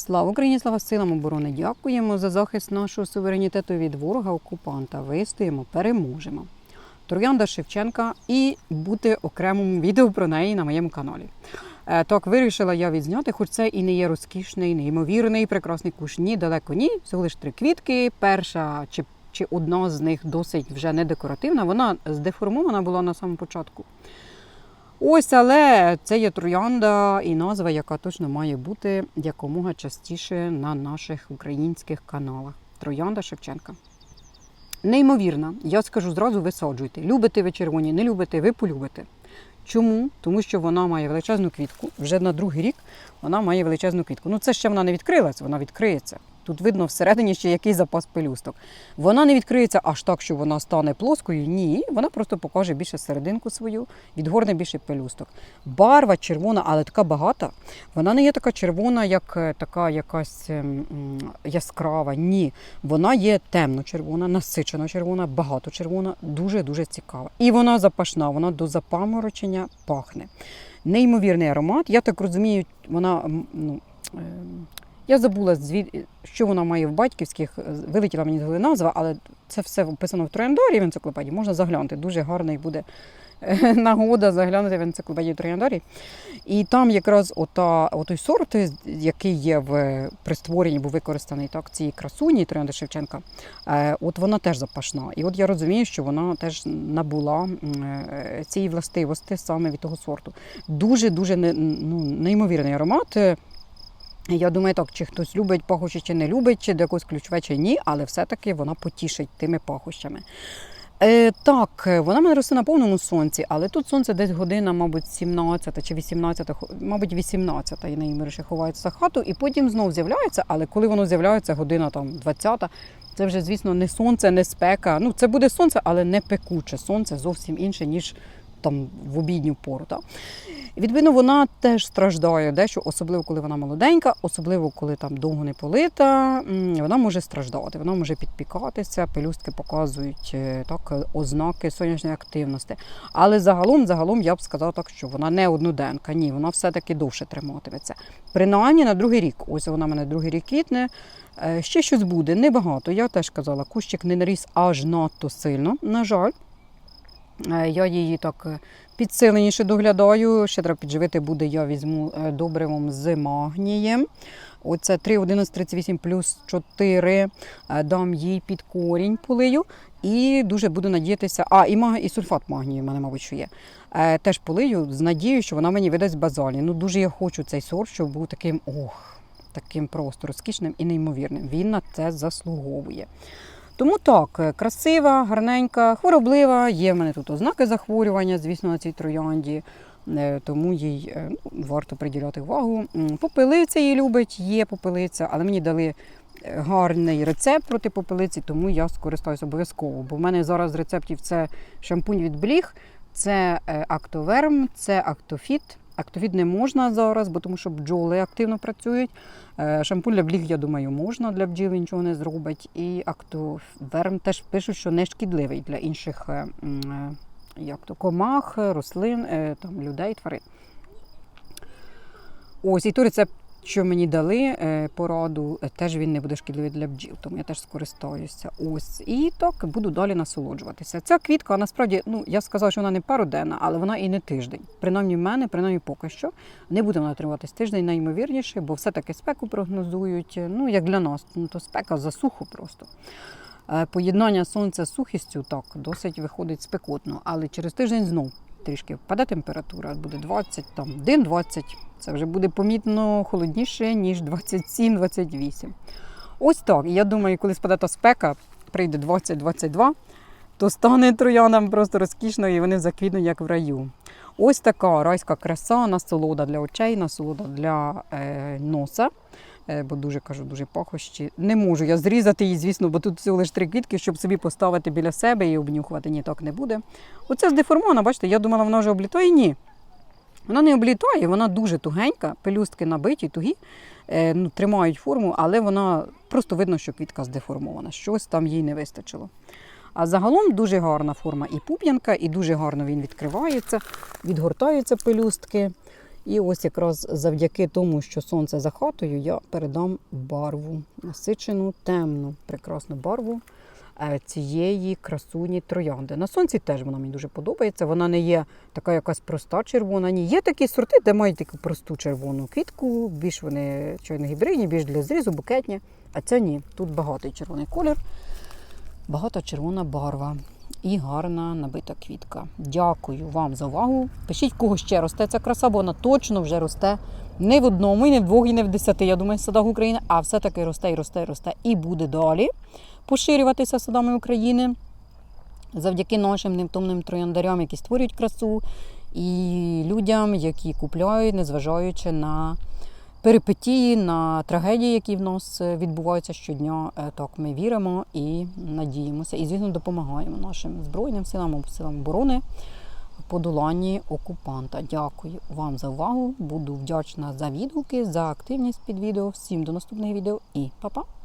Слава Україні, слава силам оборони! Дякуємо за захист нашого суверенітету від ворога окупанта. Вистоїмо, переможемо. Троянда Шевченка і бути окремому відео про неї на моєму каналі. Е, Так вирішила я відзняти, хоч це і не є розкішний, неймовірний, прекрасний куш. Ні, далеко ні. Всього лиш три квітки. Перша чи, чи одна з них досить вже не декоративна. Вона здеформована була на самому початку. Ось, але це є троянда і назва, яка точно має бути якомога частіше на наших українських каналах. Троянда Шевченка. Неймовірна. Я скажу зразу, висаджуйте. Любите ви червоні, не любите, ви полюбите. Чому? Тому що вона має величезну квітку. Вже на другий рік вона має величезну квітку. Ну, це ще вона не відкрилась, вона відкриється. Тут видно всередині ще який запас пелюсток. Вона не відкриється аж так, що вона стане плоскою. Ні, вона просто покаже більше серединку свою, відгорне більше пелюсток. Барва червона, але така багата. Вона не є така червона, як е, така якась ем, яскрава. Ні, вона є темно-червона, насичено червона, багато червона, дуже дуже цікава. І вона запашна, вона до запаморочення пахне. Неймовірний аромат. Я так розумію, вона ну. Я забула, що вона має в батьківських, вилетіла мені з назва, але це все описано в Трояндарі в енциклопедії. Можна заглянути. Дуже гарний буде е, нагода заглянути в енциклопедію Трояндарі. І там якраз ота, отой сорт, який є в при був використаний так, цієї красуні Троянди Шевченка, е, от вона теж запашна. І от я розумію, що вона теж набула е, цієї властивості саме від того сорту. Дуже-дуже ну, неймовірний аромат. Я думаю, так, чи хтось любить пахощі, чи не любить, чи до ключове, чи ні, але все-таки вона потішить тими пахощами. Е, так, е, вона мене росте на повному сонці, але тут сонце десь година, мабуть, 17 чи 18, хо- мабуть, 18 і наймиріше ховається за хату, і потім знов з'являється, але коли воно з'являється, година там 20, це вже, звісно, не сонце, не спека. Ну, це буде сонце, але не пекуче. Сонце зовсім інше, ніж там в обідню пору. Так? Відповідно, вона теж страждає дещо, особливо коли вона молоденька, особливо коли там довго не полита. Вона може страждати, вона може підпікатися, пелюстки показують е, так, ознаки сонячної активності. Але загалом, загалом я б сказала так, що вона не одноденка. Ні, вона все-таки довше триматиметься. Принаймні на другий рік. Ось вона мене другий рік квітне. Е, Ще щось буде, небагато. Я теж казала, кущик не наріс аж надто сильно. На жаль. Е, Я її так е, підсиленіше доглядаю. Ще треба підживити буде, я візьму е, добривом з магнієм. Оце 3, 11, 38 плюс 4. е, Дам їй під корінь полию. І дуже буду надіятися. А, і, маг... і сульфат магнію в мене, мабуть, що є. Теж полию з надією, що вона мені видасть базалі. Ну, дуже я хочу цей сорт, щоб був таким ох, таким просто розкішним і неймовірним. Він на це заслуговує. Тому так, е, красива, гарненька, хвороблива. Є в мене тут ознаки захворювання, звісно, на цій троянді. Е, Тому їй е, ну, варто приділяти увагу. Попелиця її любить, є попелиця, але мені дали гарний рецепт проти попелиці, тому я скористаюся обов'язково. Бо в мене зараз рецептів це шампунь від бліг, це актоверм, це актофіт. Актофіт не можна зараз, бо тому що бджоли активно працюють. Е, Шампунь для бліг, я думаю, можна для бджіл нічого не зробить. І актоверм теж пишуть, що не шкідливий для інших е, е, як то, комах, рослин, там, людей, тварин. Ось і той рецепт, що мені дали е, пораду, е, теж він не буде шкідливий для бджіл, тому я теж скористаюся. Ось і так буду далі насолоджуватися. Ця квітка насправді, ну я сказала, що вона не пароденна, але вона і не тиждень. Принаймні в мене, принаймні поки що. Не буде вона триватись тиждень, найімовірніше, бо все-таки спеку прогнозують. Ну як для нас, ну то спека за сухо просто. Е, Поєднання сонця з сухістю так досить виходить спекотно, але через тиждень знов трішки впаде температура, буде 20, там день 20. Це вже буде помітно холодніше, ніж 27-28. Ось так. Я думаю, коли спаде та спека, прийде 20-22, то стане троянам просто розкішно і вони заквітнуть як в раю. Ось така райська краса, насолода для очей, насолода для е, носа. Е, бо дуже кажу, дуже пахощі. Не можу я зрізати її, звісно, бо тут всього лише три квітки, щоб собі поставити біля себе і обнюхувати. Ні, так не буде. Оце здеформована, бачите, я думала, вона вже облітає. Ні. Вона не облітає, вона дуже тугенька, пелюстки набиті, тугі, е, ну, тримають форму, але вона просто видно, що квітка здеформована. Щось там їй не вистачило. А загалом дуже гарна форма і пуп'янка, і дуже гарно він відкривається, відгортаються пелюстки. І ось якраз завдяки тому, що сонце за хатою, я передам барву, насичену, темну, прекрасну барву е, цієї красуні троянди. На сонці теж вона мені дуже подобається. Вона не є така якась проста червона. Ні, є такі сорти, де мають таку просту червону квітку, більш вони чайно гібридні, більш для зрізу, букетні. А ця ні. Тут багатий червоний колір, багата червона барва і гарна набита квітка. Дякую вам за увагу. Пишіть, кого ще росте ця краса, бо вона точно вже росте не в одному, і не в двох, і не в десяти, я думаю, садах України, а все-таки росте і росте, і росте і буде далі поширюватися садами України завдяки нашим невтомним трояндарям, які створюють красу, і людям, які купляють, незважаючи на перипетії, на трагедії, які в нас е, відбуваються щодня. Е, Так, ми віримо і надіємося. І, звісно, допомагаємо нашим збройним силам, силам оборони подоланні окупанта. Дякую вам за увагу. Буду вдячна за відгуки, за активність під відео. Всім до наступних відео і па-па!